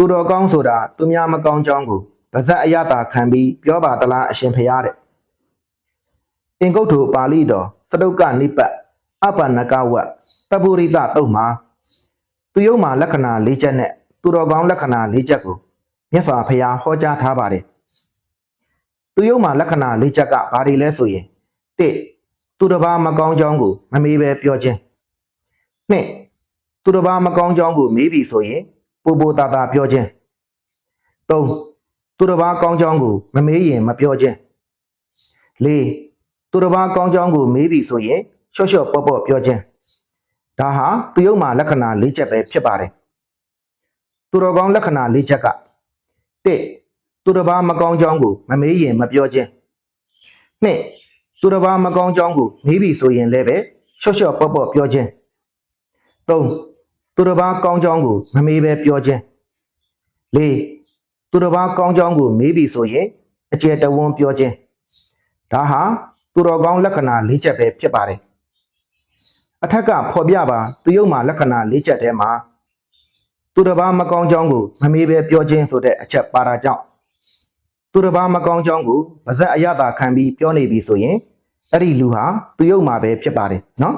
သူတော်ကောင်းဆိုတာသူများမကောင်းကြောင်းကိုပါဇက်အယတာခံပြီးပြောပါသလားအရှင်ဖရာတဲ့အင်္ဂုတ္တပါဠိတော်သတုတ်ကနိပတ်အပနကဝတ်တပုရိသတုတ်မှာသူယုံမှာလက္ခဏာ၄ချက်နဲ့သူတော်ကောင်းလက္ခဏာ၄ချက်ကိုမြတ်စွာဘုရားဟောကြားထားပါတယ်သူယုံမှာလက္ခဏာ၄ချက်ကဘာတွေလဲဆိုရင်၁သူတစ်ပါးမကောင်းကြောင်းကိုမမေးပဲပြောခြင်း၂သူတစ်ပါးမကောင်းကြောင်းကိုမေးပြီဆိုရင် ပိုပိုတာတာပြောခြင်း၃သူတစ်ပါးကောင်းကြောင်းကိုမမေးရင်မပြောခြင်း၄သူတစ်ပါးကောင်းကြောင်းကိုမေးပြီဆိုရင်ရှော့ရှော့ပေါ့ပေါ့ပြောခြင်းဒါဟာသူယုံမှာလက္ခဏာ၄ချက်ပဲဖြစ်ပါတယ်သူတော်ကောင်းလက္ခဏာ၄ချက်က၁သူတစ်ပါးမကောင်းကြောင်းကိုမမေးရင်မပြောခြင်း၂သူတစ်ပါးမကောင်းကြောင်းကိုမေးပြီဆိုရင်လည်းပဲရှော့ရှော့ပေါ့ပေါ့ပြောခြင်း၃ သူတစ်ပါးကောင်းကြောင်းကိုမမေးပဲပြောခြင်း၄သူတစ်ပါးကောင်းကြောင်းကိုမေးပြီဆိုရင်အကျယ်တဝန်းပြောခြင်းဒါဟာသူတော်ကောင်းလက္ခဏာ၄ချက်ပဲဖြစ်ပါတယ်အထက်ကဖော်ပြပါသူယုံမှာလက္ခဏာ၄ချက်ထဲမှာသူတစ်ပါးမကောင်းကြောင်းကိုမမေးပဲပြောခြင်းဆိုတဲ့အချက်ပါတာကြောင့်သူတစ်ပါးမကောင်းကြောင်းကိုပါဇက်အယတာခံပြီးပြောနေပြီဆိုရင်အဲ့ဒီလူဟာသူယုံမှာပဲဖြစ်ပါတယ်နော်